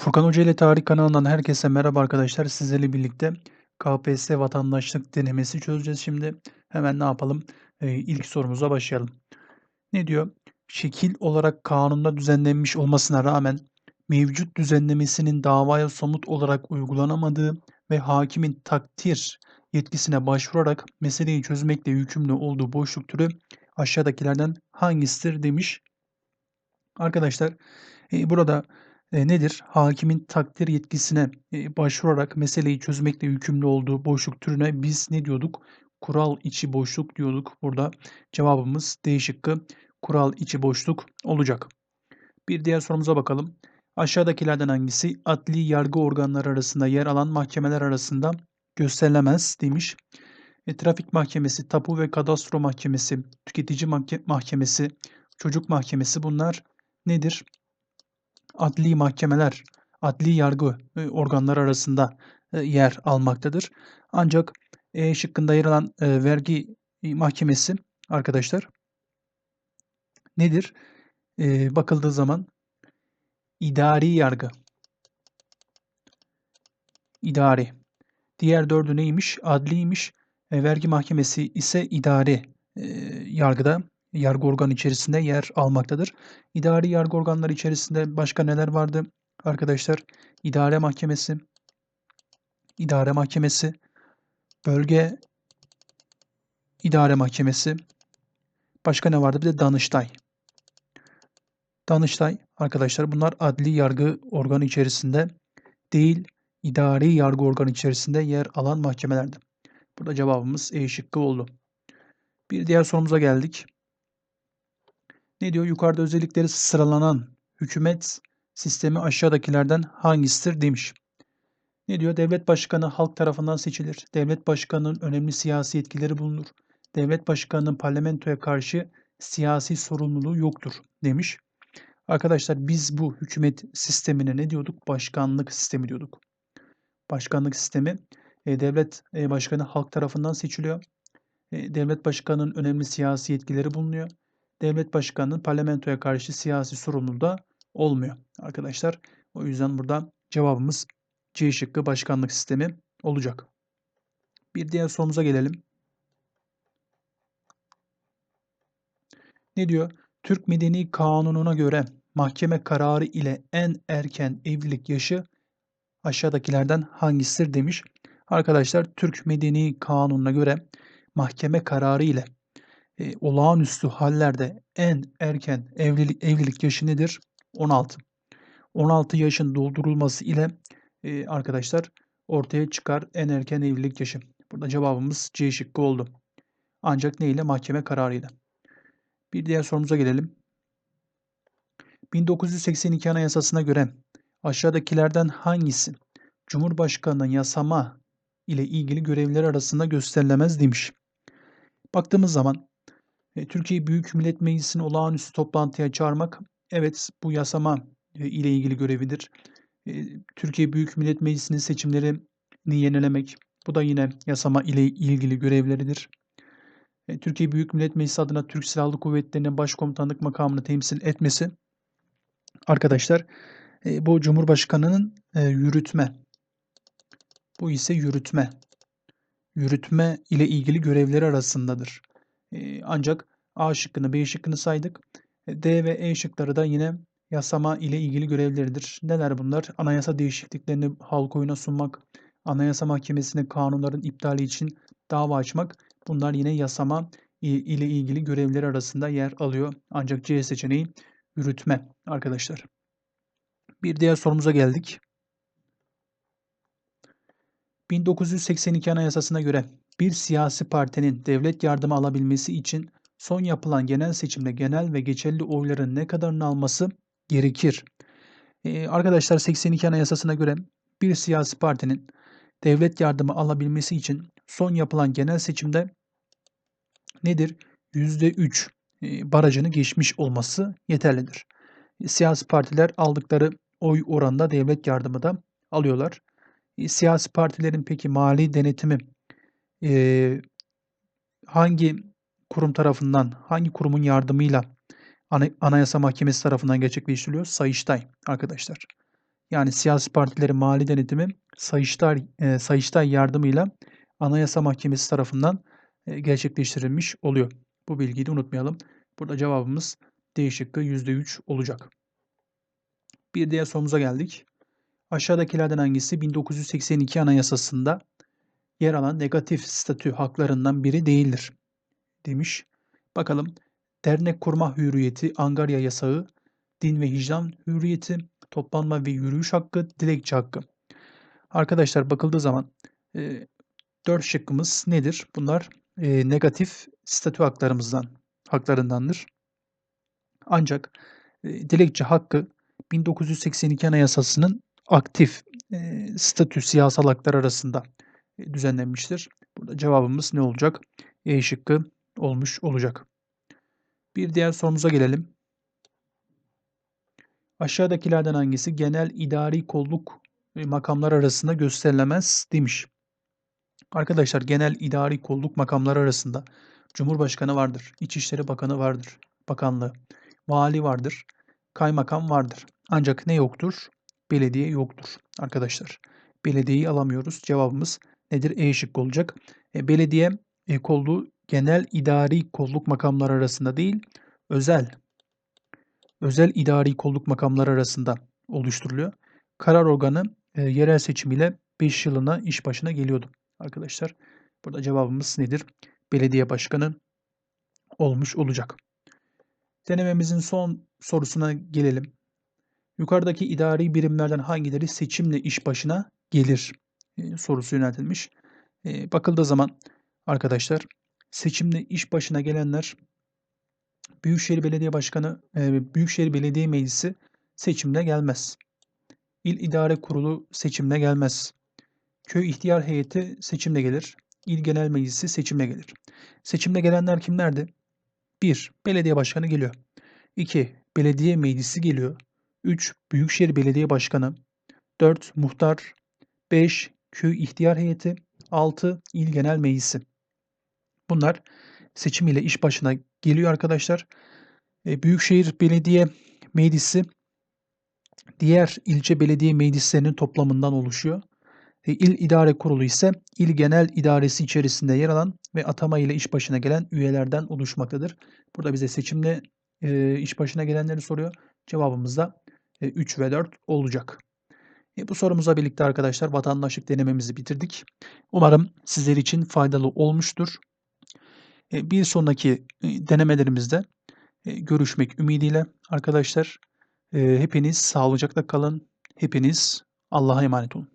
Furkan Hoca ile Tarih kanalından herkese merhaba arkadaşlar. Sizlerle birlikte KPSS vatandaşlık denemesi çözeceğiz şimdi. Hemen ne yapalım? Ee, ilk sorumuza başlayalım. Ne diyor? Şekil olarak kanunda düzenlenmiş olmasına rağmen mevcut düzenlemesinin davaya somut olarak uygulanamadığı ve hakimin takdir yetkisine başvurarak meseleyi çözmekle yükümlü olduğu boşluk türü aşağıdakilerden hangisidir demiş. Arkadaşlar e, burada nedir? Hakimin takdir yetkisine başvurarak meseleyi çözmekle yükümlü olduğu boşluk türüne biz ne diyorduk? Kural içi boşluk diyorduk. Burada cevabımız D şıkkı kural içi boşluk olacak. Bir diğer sorumuza bakalım. Aşağıdakilerden hangisi adli yargı organları arasında yer alan mahkemeler arasında gösterilemez demiş. E, trafik mahkemesi, tapu ve kadastro mahkemesi, tüketici mahkemesi, çocuk mahkemesi bunlar nedir? Adli mahkemeler, adli yargı e, organları arasında e, yer almaktadır. Ancak E şıkkında yer alan e, vergi mahkemesi arkadaşlar nedir? bakıldığı zaman idari yargı. İdari. Diğer dördü neymiş? Adliymiş. vergi mahkemesi ise idari yargıda yargı organı içerisinde yer almaktadır. İdari yargı organları içerisinde başka neler vardı? Arkadaşlar idare mahkemesi, idare mahkemesi, bölge idare mahkemesi, başka ne vardı? Bir de Danıştay. Danıştay arkadaşlar bunlar adli yargı organı içerisinde değil, idari yargı organı içerisinde yer alan mahkemelerdi. Burada cevabımız E şıkkı oldu. Bir diğer sorumuza geldik. Ne diyor? Yukarıda özellikleri sıralanan hükümet sistemi aşağıdakilerden hangisidir demiş. Ne diyor? Devlet başkanı halk tarafından seçilir. Devlet başkanının önemli siyasi etkileri bulunur. Devlet başkanının parlamentoya karşı siyasi sorumluluğu yoktur demiş. Arkadaşlar biz bu hükümet sistemine ne diyorduk? Başkanlık sistemi diyorduk. Başkanlık sistemi e, devlet e, başkanı halk tarafından seçiliyor. E, devlet başkanının önemli siyasi etkileri bulunuyor devlet başkanının parlamentoya karşı siyasi sorumluluğu da olmuyor arkadaşlar. O yüzden burada cevabımız C şıkkı başkanlık sistemi olacak. Bir diğer sorumuza gelelim. Ne diyor? Türk Medeni Kanunu'na göre mahkeme kararı ile en erken evlilik yaşı aşağıdakilerden hangisidir demiş. Arkadaşlar Türk Medeni Kanunu'na göre mahkeme kararı ile e, olağanüstü hallerde en erken evlilik, evlilik yaşı nedir? 16. 16 yaşın doldurulması ile e, arkadaşlar ortaya çıkar en erken evlilik yaşı. Burada cevabımız C şıkkı oldu. Ancak ne ile? Mahkeme kararıyla. Bir diğer sorumuza gelelim. 1982 Anayasası'na göre aşağıdakilerden hangisi Cumhurbaşkanı'nın yasama ile ilgili görevleri arasında gösterilemez demiş. Baktığımız zaman Türkiye Büyük Millet Meclisi'ni olağanüstü toplantıya çağırmak, evet bu yasama e, ile ilgili görevidir. E, Türkiye Büyük Millet Meclisi'nin seçimlerini yenilemek, bu da yine yasama ile ilgili görevleridir. Türkiye Büyük Millet Meclisi adına Türk Silahlı Kuvvetleri'nin başkomutanlık makamını temsil etmesi, arkadaşlar bu Cumhurbaşkanı'nın yürütme, bu ise yürütme, yürütme ile ilgili görevleri arasındadır ancak A şıkkını, B şıkkını saydık. E, D ve E şıkları da yine yasama ile ilgili görevleridir. Neler bunlar? Anayasa değişikliklerini halk oyuna sunmak, Anayasa Mahkemesi'ne kanunların iptali için dava açmak. Bunlar yine yasama ile ilgili görevleri arasında yer alıyor. Ancak C seçeneği yürütme arkadaşlar. Bir diğer sorumuza geldik. 1982 Anayasası'na göre bir siyasi partinin devlet yardımı alabilmesi için son yapılan genel seçimde genel ve geçerli oyların ne kadarını alması gerekir? Ee, arkadaşlar 82 Anayasası'na göre bir siyasi partinin devlet yardımı alabilmesi için son yapılan genel seçimde nedir? %3 e, barajını geçmiş olması yeterlidir. Siyasi partiler aldıkları oy oranında devlet yardımı da alıyorlar. E, siyasi partilerin peki mali denetimi e, hangi kurum tarafından, hangi kurumun yardımıyla Anayasa Mahkemesi tarafından gerçekleştiriliyor? Sayıştay arkadaşlar. yani siyasi partilerin mali denetimi Sayıştay, eee, Sayıştay yardımıyla Anayasa Mahkemesi tarafından, eee, gerçekleştirilmiş oluyor. Bu bilgiyi de unutmayalım. Burada cevabımız D şıkkı %3 olacak. Bir diğer sorumuza geldik. Aşağıdakilerden hangisi 1982 Anayasası'nda yer alan negatif statü haklarından biri değildir? Demiş. Bakalım. Dernek kurma hürriyeti, angarya yasağı, din ve hicran hürriyeti, toplanma ve yürüyüş hakkı, dilekçe hakkı. Arkadaşlar bakıldığı zaman e, 4 şıkkımız nedir? Bunlar e, negatif statü haklarımızdan, haklarındandır. Ancak e, dilekçe hakkı 1982 Anayasası'nın aktif e, statü siyasal haklar arasında e, düzenlenmiştir. Burada cevabımız ne olacak? E şıkkı olmuş olacak. Bir diğer sorumuza gelelim. Aşağıdakilerden hangisi genel idari kolluk makamlar arasında gösterilemez demiş. Arkadaşlar genel idari kolluk makamları arasında Cumhurbaşkanı vardır, İçişleri Bakanı vardır, bakanlığı, vali vardır, kaymakam vardır. Ancak ne yoktur? Belediye yoktur arkadaşlar. Belediyeyi alamıyoruz. Cevabımız nedir? E şıkkı olacak. E, belediye e, kolluğu genel idari kolluk makamları arasında değil, özel özel idari kolluk makamları arasında oluşturuluyor. Karar organı e, yerel seçim ile 5 yılına iş başına geliyordu arkadaşlar. Burada cevabımız nedir? Belediye başkanı olmuş olacak. Denememizin son sorusuna gelelim. Yukarıdaki idari birimlerden hangileri seçimle iş başına gelir e, sorusu yöneltilmiş. E, bakıldığı zaman arkadaşlar seçimle iş başına gelenler Büyükşehir Belediye Başkanı, e, Büyükşehir Belediye Meclisi seçimle gelmez. İl İdare Kurulu seçimle gelmez. Köy İhtiyar Heyeti seçimle gelir. İl Genel Meclisi seçimle gelir. Seçimle gelenler kimlerdi? 1. Belediye Başkanı geliyor. 2. Belediye Meclisi geliyor. 3. Büyükşehir Belediye Başkanı. 4. Muhtar. 5. Köy İhtiyar Heyeti. 6. İl Genel Meclisi. Bunlar seçim ile iş başına geliyor arkadaşlar. E, Büyükşehir Belediye Meclisi diğer ilçe belediye meclislerinin toplamından oluşuyor. E, İl İdare Kurulu ise il genel idaresi içerisinde yer alan ve atama ile iş başına gelen üyelerden oluşmaktadır. Burada bize seçimle e, iş başına gelenleri soruyor. Cevabımız da e, 3 ve 4 olacak. E, bu sorumuza birlikte arkadaşlar vatandaşlık denememizi bitirdik. Umarım sizler için faydalı olmuştur. E, bir sonraki e, denemelerimizde e, görüşmek ümidiyle arkadaşlar. Hepiniz sağlıcakla kalın. Hepiniz Allah'a emanet olun.